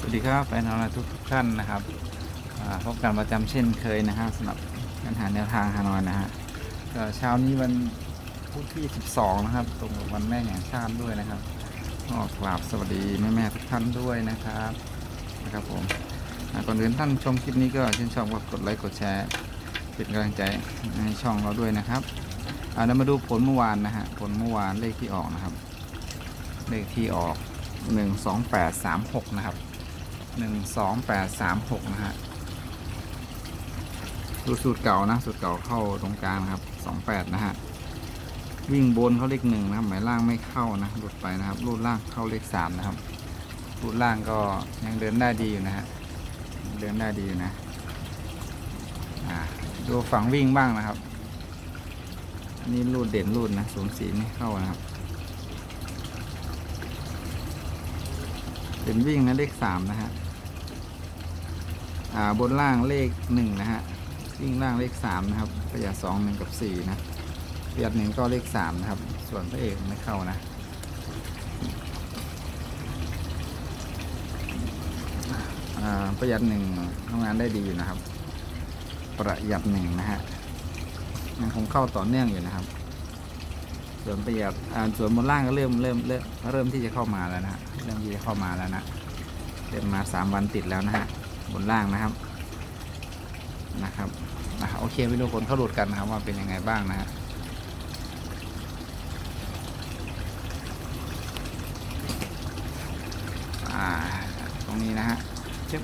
สวัสดีครับแฟนของเราทุกทุกท่านนะครับอ่าพบกันประจำเช่นเคยนะฮะสำหรับการหาแนวทางฮานอยนะฮะก็เช้านี้วันพุธที่ 12 นะครับ ตรงกับวันแม่แห่งชาติด้วยนะครับก็กราบสวัสดีแม่แม่ๆทุกท่านด้วยนะครับนะครับผมก่อนอื่นท่านชมคลิปนี้ก็ชื่นชอบกดไลค์กดแชร์เป็นกำลังใจให้ช่องเราด้วยนะครับเอาเรามาดูผลเมื่อวานนะฮะผลเมื่อวานเลขที่ออกนะครับ เลขที่ออก 12836 นะครับ 12836 นะฮะ ดูสูตรเก่านะ สูตรเก่าเข้าตรงกลางครับ 28 นะฮะ วิ่งบนเขาเลขหนึ่งนะครับ หมายล่างไม่เข้านะหลุดไปนะครับรูดล่างเข้าเลขสามนะครับรูดล่างก็ยังเดินได้ดีอยู่นะฮะ เดินได้ดีอยู่นะอ่าดูฝั่งวิ่งบ้างนะครับอันนี้รูดเด่นรูดนะศูนย์สีไม่เข้านะครับเป็นวิ่งนะเลขสามนะฮะ บนล่างเลขหนึ่งนะฮะวิ่งล่างเลขสามนะครับประหยัดสองหนึ่งกับสี่นะประหยัดหนึ่งก็เลขสามนะครับ ส่วนพระเอกไม่เข้านะประหยัดหนึ่งทำงานได้ดีอยู่นะครับ ประหยัดหนึ่งนะฮะยังคงเข้าต่อเนื่องอยู่นะครับ ส่วนประหยัดส่วนบนล่างก็เริ่มเริ่มเริ่มเริ่มที่จะเข้ามาแล้วนะฮะเริ่มที่จะเข้ามาแล้วนะเริ่มมาสามวันติดแล้วนะฮะ บนล่างนะครับนะครับนะครับโอเคไปดูผลเข้าหลุดกันนะครับว่าเป็นยังไงบ้างนะฮะตรงนี้นะฮะเช็บ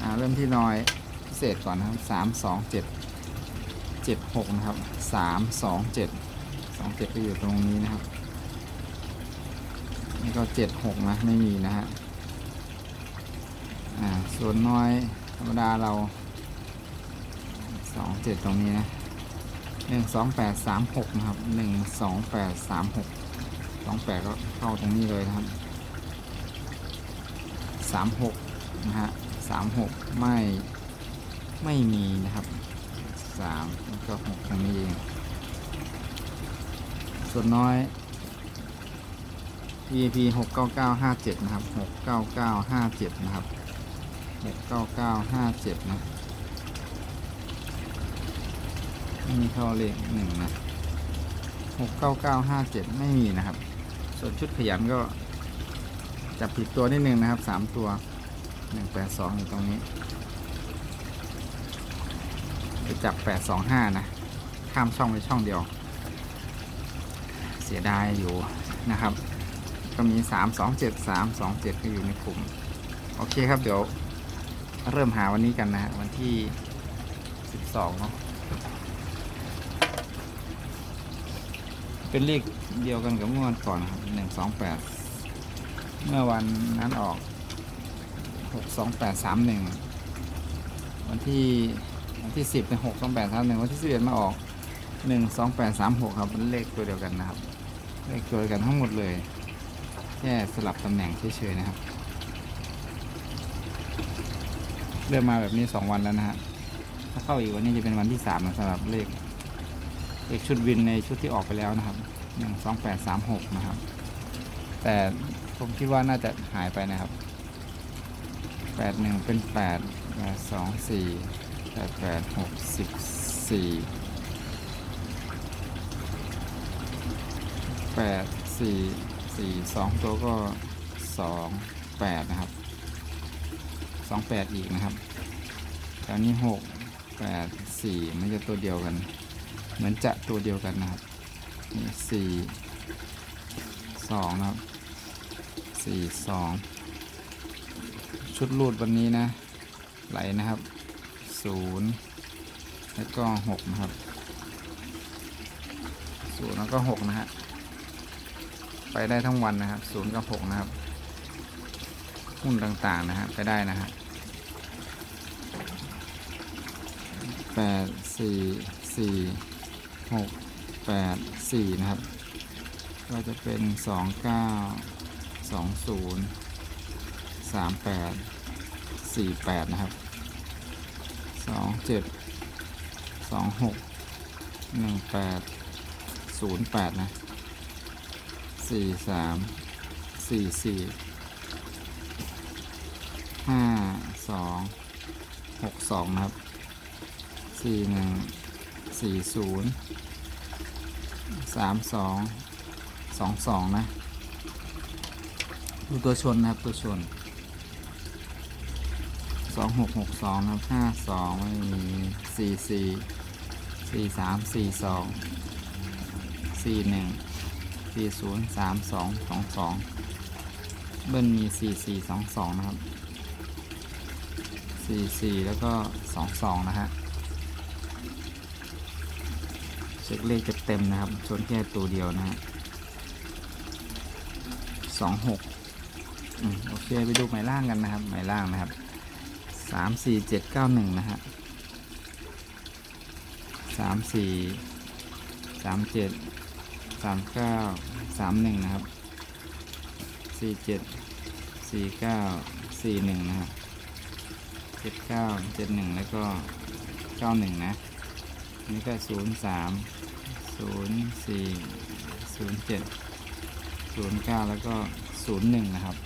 อ่าเริ่มที่น้อยพิเศษก่อนนะครับสามสองเจ็ดเจ็ดหกนะครับสามสองเจ็ดสองเจ็ดก็อยู่ตรงนี้นะครับ นี่ก็เจ็ดหกนะ ไม่มีนะฮะ อ่า ส่วนน้อยธรรมดาเราสองเจ็ดตรงนี้นะหนึ่งสองแปดสามหกนะครับหนึ่งสองแปดสามหกสองแปดก็เข้าตรงนี้เลยนะครับสามหกนะฮะสามหกไม่ไม่มีนะครับสามก็หกตรงนี้เองส่วนน้อย EP หกเก้าเก้าห้าเจ็ดนะครับหกเก้าเก้าห้าเจ็ดนะครับหกเก้าเก้าห้าเจ็ดนะไม่มีเข้าเลขหนึ่งนะหกเก้าเก้าห้าเจ็ดไม่มีนะครับ ส่วนชุดขยันก็จับผิดตัวนิดนึงนะครับสามตัวหนึ่งแปดสองอยู่ตรงนี้ ไปจับ 825 นะ ข้ามช่องไปช่องเดียว เสียดายอยู่นะครับ ก็มี 3273 27 ก็อยู่ในกลุ่ม โอเคครับเดี๋ยวเริ่มหาวันนี้กันนะฮะวันที่ 12เนาะเป็นเลขเดียวกันกับเมื่อวันก่อนครับ 128 เมื่อวันนั้นออก 62831 วันที่วันที่สิบเป็นหกสองแปดสามหนึ่งวันที่สิบเอ็ดมาออกหนึ่งสองแปดสามหกครับเป็นเลขตัวเดียวกันนะครับ เลขตัวเดียวกันทั้งหมดเลย แค่สลับตำแหน่งเฉยๆนะครับ เริ่มมาแบบนี้สองวันแล้วนะฮะถ้าเข้าอีกวันนี้จะเป็นวันที่สามนะสำหรับเลขเลขชุดวินในชุดที่ออกไปแล้วนะครับหนึ่งสองแปดสามหกนะครับ แต่ผมคิดว่าน่าจะหายไปนะครับแปดหนึ่งเป็นแปดแปดสองสี่แปดแปดหกสิบสี่แปดสี่ สี่สองตัวก็สองแปดนะครับสองแปดอีกนะครับแถวนี้หกแปดสี่มันจะตัวเดียวกัน เหมือนจะตัวเดียวกันนะครับนี่สี่สองนะครับสี่สองชุดรูดวันนี้นะ ไหลนะครับศูนย์แล้วก็หกนะครับศูนย์แล้วก็หกนะฮะ ไปได้ทั้งวันนะครับศูนย์กับหกนะครับหุ้นต่างๆนะฮะไปได้นะฮะแปดสี่สี่หกแปดสี่นะครับ ก็จะเป็นสองเก้าสองศูนย์สามแปดสี่แปดนะครับสองเจ็ดสองหกหนึ่งแปดศูนย์แปดนะ สี่สามสี่สี่ห้าสองหกสองนะครับสี่หนึ่งสี่ศูนย์สามสองสองสองนะดูตัวชนนะครับตัวชนสองหกหกสองนะครับห้าสองไม่มีสี่สี่สี่สามสี่สองสี่หนึ่ง สี่ศูนย์สามสองสองสองเบิ้ลมีสี่สี่สองสองนะครับสี่สี่แล้วก็สองสองนะฮะเช็คเลขจะเต็มนะครับชนแค่ตัวเดียวนะฮะสองหกโอเคไปดูหมายล่างกันนะครับหมายล่างนะครับสามสี่เจ็ดเก้าหนึ่งนะฮะสามสี่สามเจ็ด สามเก้าสามหนึ่งนะครับสี่เจ็ดสี่เก้าสี่หนึ่งนะครับเจ็ดเก้าเจ็ดหนึ่งแล้วก็เก้าหนึ่งนะนี่ก็ศูนย์สามศูนย์สี่ศูนย์เจ็ดศูนย์เก้าแล้วก็ศูนย์หนึ่งนะครับ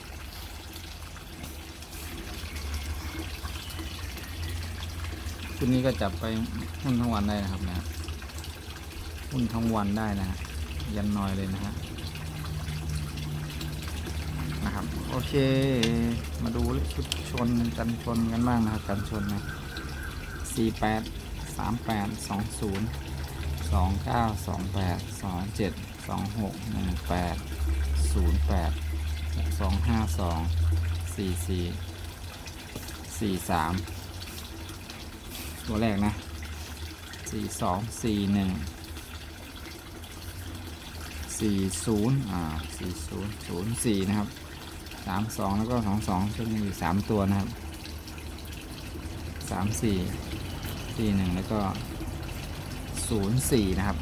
ชุดนี้ก็จับไปหุ้นทั้งวันได้นะครับนะหุ้นทั้งวันได้นะฮะ ยันน้อยเลยนะฮะนะครับโอเค มาดูชุดชนกันชนกันบ้างนะครับกันชนนะสี่แปดสามแปดสองศูนย์สองเก้าสองแปดสองเจ็ดสองหกหนึ่งแปดศูนย์แปดสองห้าสองสี่สี่สี่สามตัวแรกนะสี่สองสี่หนึ่ง สี่ศูนย์อ่าสี่ศูนย์ศูนย์สี่นะครับสามสองแล้วก็สองสองช่วยกันอยู่สามตัวนะครับสามสี่สี่หนึ่งแล้วก็ศูนย์สี่นะครับ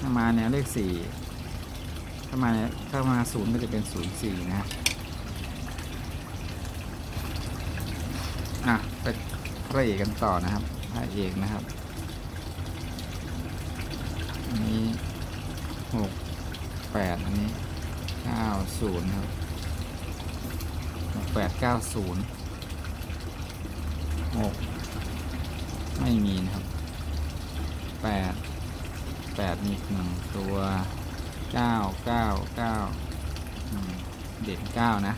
ถ้ามาแนวเลขสี่ถ้ามาถ้ามาศูนย์ก็จะเป็นศูนย์สี่นะครับอะไปพระเอกกันต่อนะครับพระเอกนะครับนนี้ หกแปดอันนี้เก้าศูนย์ครับหกแปดเก้าศูนย์หกไม่มีนะครับแปดแปดมีหนึ่งตัวเก้าเก้าเก้าเด่นเก้านะ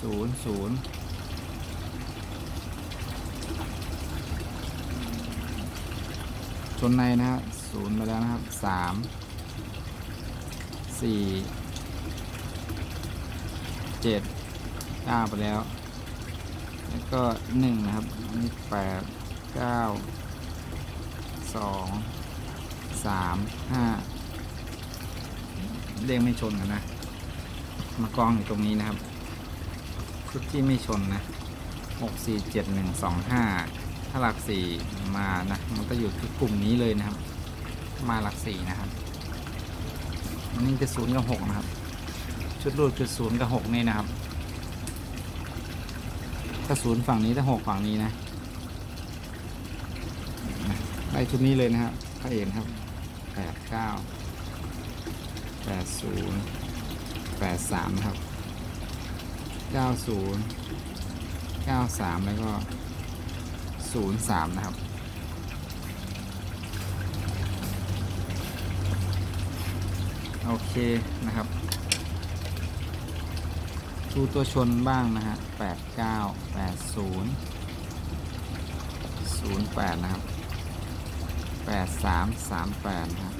ศูนย์ศูนย์ชนในนะครับศูนย์ไปแล้วนะครับสาม สี่เจ็ดเก้าไปแล้ว แล้วก็หนึ่งนะครับอันนี่แปดเก้าสองสามห้าเลขไม่ชนกันนะ มากองอยู่ตรงนี้นะครับ ชุดที่ไม่ชนนะหกสี่เจ็ดหนึ่งสองห้าถ้าหลักสี่มานะ มันก็อยู่ที่กลุ่มนี้เลยนะครับ มาหลักสี่นะครับ อันนี้คือศูนย์กับหกนะครับ ชุดรูดคือศูนย์กับหกนี่นะครับ ถ้าศูนย์ฝั่งนี้ถ้าหกฝั่งนี้นะได้ชุดนี้เลยนะครับพระเอกครับแปดเก้าแปดศูนย์แปดสามนะครับเก้าศูนย์เก้าสามแล้วก็ศูนย์สามนะครับ โอเคนะครับ ดูตัวชนบ้างนะฮะแปดเก้าแปดศูนย์ศูนย์แปดนะครับแปดสามสามแปดนะครับ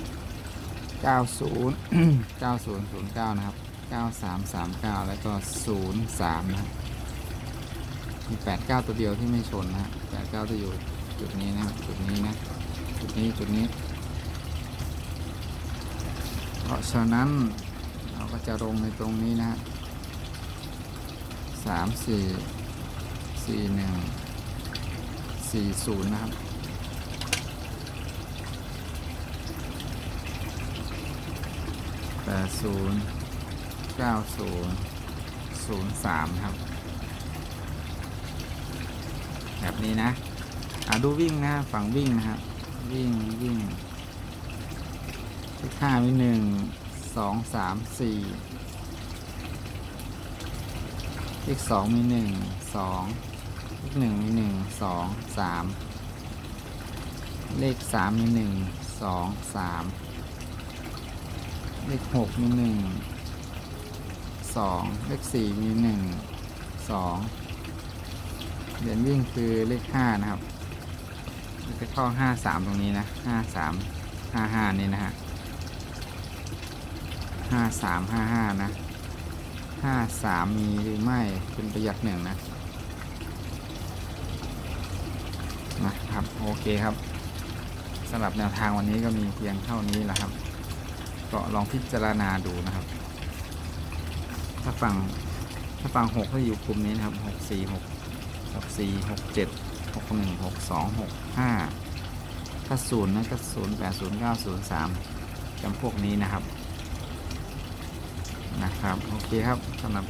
เก้าศูนย์เก้าศูนย์ศูนย์เก้านะครับเก้าสามสามเก้าแล้วก็ศูนย์สามนะครับมีแปดเก้าตัวเดียวที่ไม่ชนนะฮะแปดเก้าจะอยู่จุดนี้นะจุดนี้นะจุดนี้จุดนี้ ราะฉะนั้นเราก็จะลงในตรงนี้นะฮะสามสี่สี่หนึ่งสี่ศูนย์นะครับ แปดศูนย์เก้าศูนย์ศูนย์สามครับ แบบนี้นะ อ่าดูวิ่งนะ ฝั่งวิ่งนะครับ วิ่งวิ่ง เลขห้ามีหนึ่งสองสามสี่เลขสองมีหนึ่งสองเลขหนึ่งมีหนึ่งสองสามเลขสามมีหนึ่งสองสามเลขหกมีหนึ่งสองเลขสี่มีหนึ่งสองเหรียญวิ่งคือเลขห้านะครับจะเข้าห้าสามตรงนี้นะห้าสามห้าห้านี่นะฮะ ห้าสามห้าห้านะห้าสามมีหรือไม่เป็นประหยัดหนึ่งนะนะครับโอเคครับสำหรับแนวทางวันนี้ก็มีเพียงเท่านี้แหละครับ ก็ลองพิจารณาดูนะครับ ถ้าฟังถ้าฟังหกก็อยู่กลุ่มนี้นะครับหกสี่หกหกสี่หกเจ็ดหกหนึ่งหกสองหกห้าถ้าศูนย์นะก็ศูนย์แปดศูนย์เก้าศูนย์สามจำพวกนี้นะครับ ครับโอเคครับสำหรับ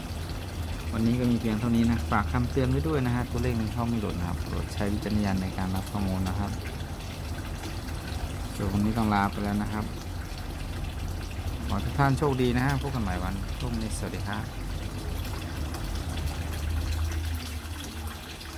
วันนี้ก็มีเพียงเท่านี้นะฝากคำเตือนไว้ด้วยนะฮะตัวเลขในเข้าไม่หลุดนะครับโปรดใช้วิจารณญาณในการรับข้อมูลนะครับเดี๋ยวันนี้ต้องลาไปแล้วนะครับขอทุกท่านโชคดีนะฮะพบกันใหม่วันพรุ่งนี้สวัสดีครับ